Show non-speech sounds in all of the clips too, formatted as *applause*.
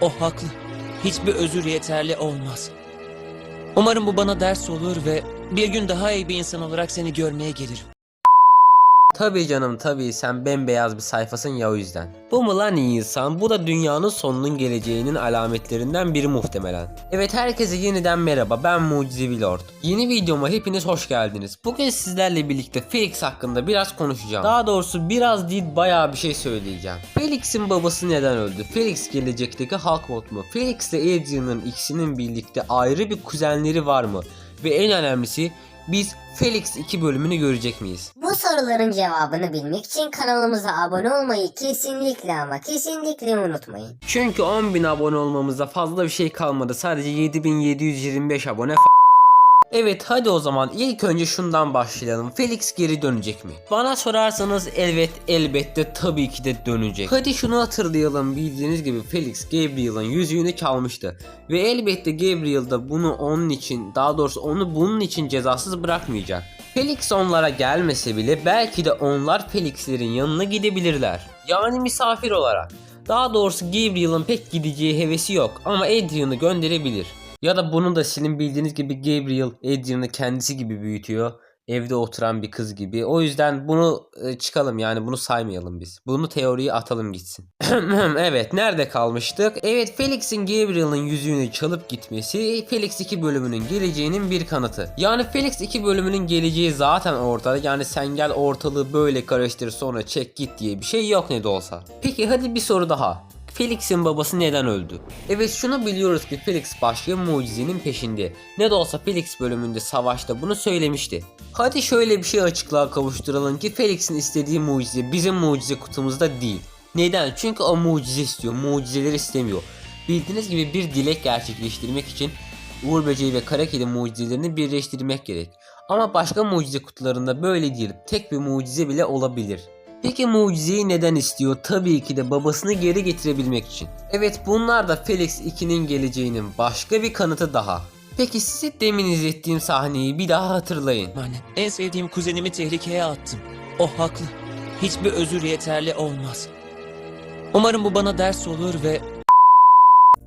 O haklı. Hiçbir özür yeterli olmaz. Umarım bu bana ders olur ve bir gün daha iyi bir insan olarak seni görmeye gelirim. Tabii canım tabii sen bembeyaz bir sayfasın ya o yüzden. Bu mu lan insan? Bu da dünyanın sonunun geleceğinin alametlerinden biri muhtemelen. Evet herkese yeniden merhaba ben Mucizevi Lord. Yeni videoma hepiniz hoş geldiniz. Bugün sizlerle birlikte Felix hakkında biraz konuşacağım. Daha doğrusu biraz değil bayağı bir şey söyleyeceğim. Felix'in babası neden öldü? Felix gelecekteki Hulkbot mu? Felix ile Adrian'ın ikisinin birlikte ayrı bir kuzenleri var mı? Ve en önemlisi biz Felix 2 bölümünü görecek miyiz? Bu soruların cevabını bilmek için kanalımıza abone olmayı kesinlikle ama kesinlikle unutmayın. Çünkü 10.000 abone olmamıza fazla bir şey kalmadı. Sadece 7725 abone Evet hadi o zaman ilk önce şundan başlayalım. Felix geri dönecek mi? Bana sorarsanız evet elbette tabii ki de dönecek. Hadi şunu hatırlayalım. Bildiğiniz gibi Felix Gabriel'ın yüzüğünü çalmıştı. Ve elbette Gabriel da bunu onun için daha doğrusu onu bunun için cezasız bırakmayacak. Felix onlara gelmese bile belki de onlar Felix'lerin yanına gidebilirler. Yani misafir olarak. Daha doğrusu Gabriel'ın pek gideceği hevesi yok ama Adrian'ı gönderebilir. Ya da bunu da sizin bildiğiniz gibi Gabriel Adrian'ı kendisi gibi büyütüyor. Evde oturan bir kız gibi. O yüzden bunu e, çıkalım yani bunu saymayalım biz. Bunu teoriye atalım gitsin. *clears throat* evet nerede kalmıştık? Evet Felix'in Gabriel'ın yüzüğünü çalıp gitmesi Felix 2 bölümünün geleceğinin bir kanıtı. Yani Felix 2 bölümünün geleceği zaten ortada. Yani sen gel ortalığı böyle karıştır sonra çek git diye bir şey yok ne de olsa. Peki hadi bir soru daha. Felix'in babası neden öldü? Evet şunu biliyoruz ki Felix başka mucizenin peşinde. Ne de olsa Felix bölümünde savaşta bunu söylemişti. Hadi şöyle bir şey açıklığa kavuşturalım ki Felix'in istediği mucize bizim mucize kutumuzda değil. Neden? Çünkü o mucize istiyor. Mucizeleri istemiyor. Bildiğiniz gibi bir dilek gerçekleştirmek için Uğur Böceği ve Kara Kedi mucizelerini birleştirmek gerek. Ama başka mucize kutularında böyle değil. Tek bir mucize bile olabilir. Peki mucizeyi neden istiyor? Tabii ki de babasını geri getirebilmek için. Evet bunlar da Felix 2'nin geleceğinin başka bir kanıtı daha. Peki size demin izlettiğim sahneyi bir daha hatırlayın. Anne, en sevdiğim kuzenimi tehlikeye attım. O haklı. Hiçbir özür yeterli olmaz. Umarım bu bana ders olur ve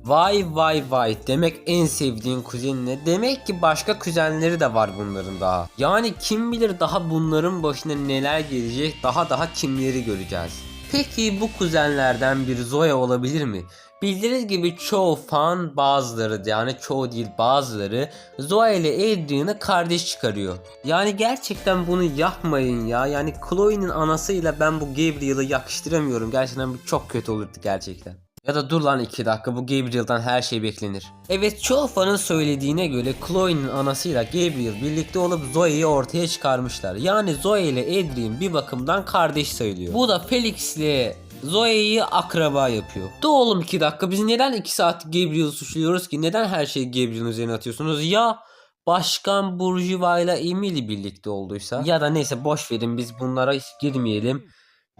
Vay vay vay demek en sevdiğin kuzenine demek ki başka kuzenleri de var bunların daha. Yani kim bilir daha bunların başına neler gelecek daha daha kimleri göreceğiz. Peki bu kuzenlerden bir Zoya olabilir mi? Bildiğiniz gibi çoğu fan bazıları yani çoğu değil bazıları Zoya ile Adrian'ı kardeş çıkarıyor. Yani gerçekten bunu yapmayın ya. Yani Chloe'nin anasıyla ben bu Gabriel'ı yakıştıramıyorum. Gerçekten çok kötü olurdu gerçekten. Ya da dur lan 2 dakika bu Gabriel'dan her şey beklenir. Evet çoğu fanın söylediğine göre Chloe'nin anasıyla Gabriel birlikte olup Zoe'yi ortaya çıkarmışlar. Yani Zoe ile Adrian bir bakımdan kardeş sayılıyor. Bu da Felix ile Zoe'yi akraba yapıyor. Dur oğlum 2 dakika biz neden 2 saat Gabriel'ı suçluyoruz ki? Neden her şeyi Gabriel'in üzerine atıyorsunuz? Ya Başkan Burjuva ile Emily birlikte olduysa ya da neyse boş verin biz bunlara hiç girmeyelim.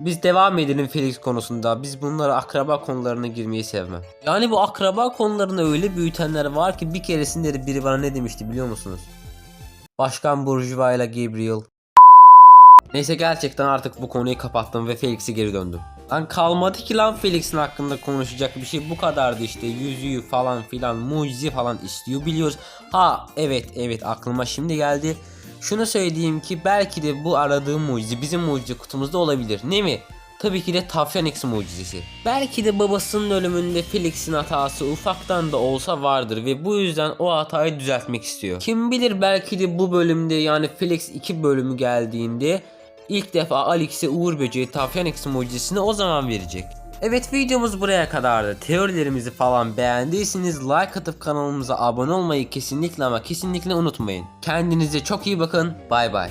Biz devam edelim Felix konusunda. Biz bunlara akraba konularına girmeyi sevmem. Yani bu akraba konularını öyle büyütenler var ki bir keresinde de biri bana ne demişti biliyor musunuz? Başkan Burjuva ile Gabriel. Neyse gerçekten artık bu konuyu kapattım ve Felix'e geri döndüm. Lan kalmadı ki lan Felix'in hakkında konuşacak bir şey bu kadardı işte yüzüğü falan filan mucize falan istiyor biliyoruz. Ha evet evet aklıma şimdi geldi. Şunu söyleyeyim ki belki de bu aradığım mucize bizim mucize kutumuzda olabilir. Ne mi? Tabii ki de Tavşan X mucizesi. Belki de babasının ölümünde Felix'in hatası ufaktan da olsa vardır ve bu yüzden o hatayı düzeltmek istiyor. Kim bilir belki de bu bölümde yani Felix 2 bölümü geldiğinde ilk defa Alex'e Uğur Böceği Tavşan X mucizesini o zaman verecek. Evet videomuz buraya kadardı. Teorilerimizi falan beğendiyseniz like atıp kanalımıza abone olmayı kesinlikle ama kesinlikle unutmayın. Kendinize çok iyi bakın. Bay bay.